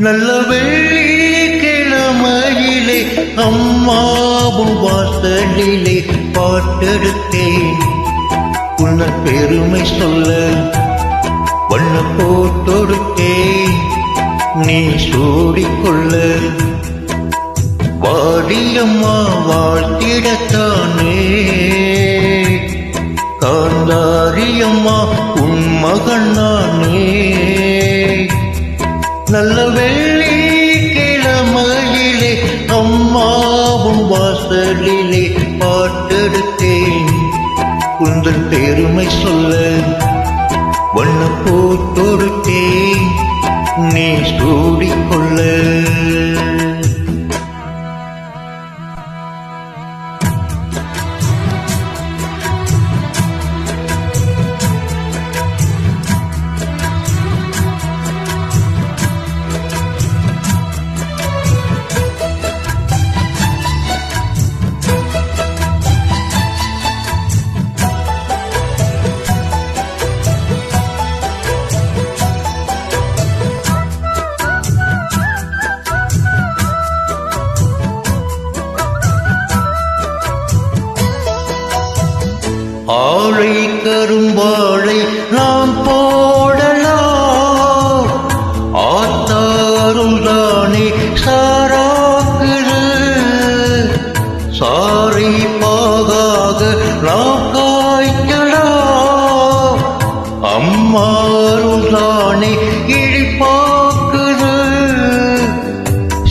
நல்ல வெள்ளி கிழமையிலே அம்மாவும் வாசலிலே பாட்டெடுத்தேன். உன்ன பெருமை சொல்ல வண்ண போட்டொடுத்தேன். நீ சூடிக்கொள்ள வாடியம்மா வாழ்த்திடத்தானே. காந்தாரியம்மா உன் மகன் அம்மாவும் பாட்டெடுத்தேன். குந்தன் பெருமை சொல்ல வண்ண போட்டொடுத்தேன் நீ சூடிக்கொள்ள ஆழை கரும்பாழை நாம் போடலாம். ஆத்தாரும் தானே சாராக்குது சாரை பாகாக நாம் காய்க்கலாம். அம்மாரும் தானே இழிப்பாக்குது.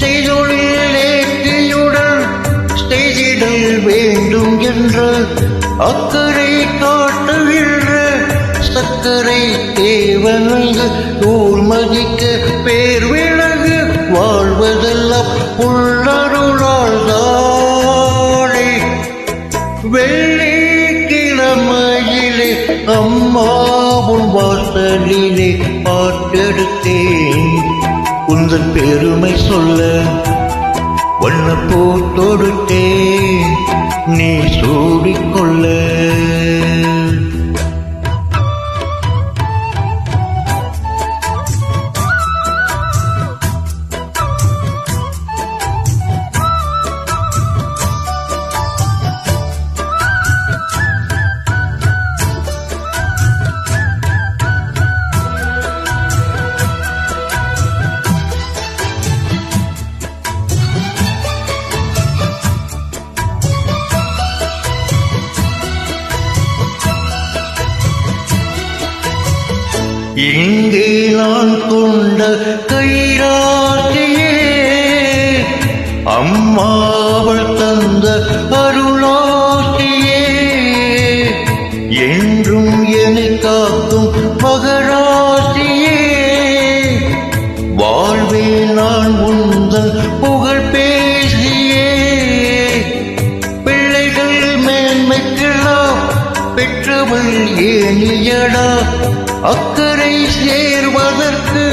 செய்தொழில் ஏற்றியுடன் செய்திடல் வேண்டும் என்ற அக்கறை காட்டுகின்ற சக்கரை தேவனங்கு நூல் மதிக்க பேர் விலகு வாழ்வதெல்லாம் உள்ளருளால் தானே வெள்ளிக்கிழமையிலே அம்மாவும் வாசலிலே பாட்டெடுத்தேன். உந்தன் பெருமை சொல்ல வண்ண போட்டொடுத்தேன் நீ சூடிக்கொள்ள. இங்கே நான் கொண்ட கைராட்டியே அம்மாவள் தந்த அருளாட்டியே. என்றும் என்னை காக்கும் மகராட்டியே. வாழ்வே நான் உந்தன் பெற்றவள் ஏனியடா அக்கறை சேர்வதற்கு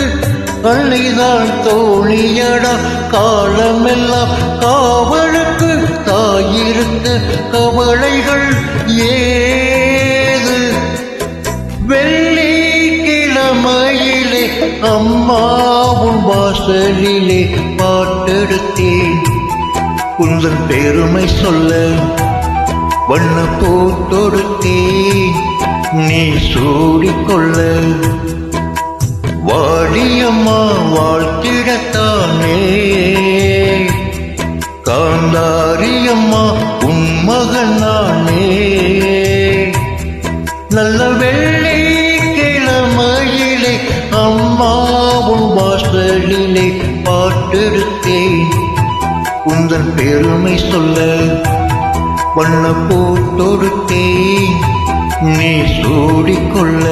அன்னைதான் தோழியடா. காலமெல்லாம் காவலுக்கு தாயிருக்க கவலைகள் ஏது? வெள்ளி கிழமையிலே அம்மாவும் வாசலிலே பாட்டெடுத்தேன். குந்தன் பெருமை சொல்ல வண்ண தொடுத்தே நீ சூடிக்கொள்ள. வாடியம்மா வாழ்த்திடத்தானே. காந்தாரியம்மா உன் மகன் நானே. நல்ல வெள்ளி கிழமையிலே அம்மாவும் வாசலிலே பாட்டெடுத்தேன். உந்தன் பெருமை சொல்ல வண்ண போட்டொருத்தே நீ சூடிக்கொள்ள.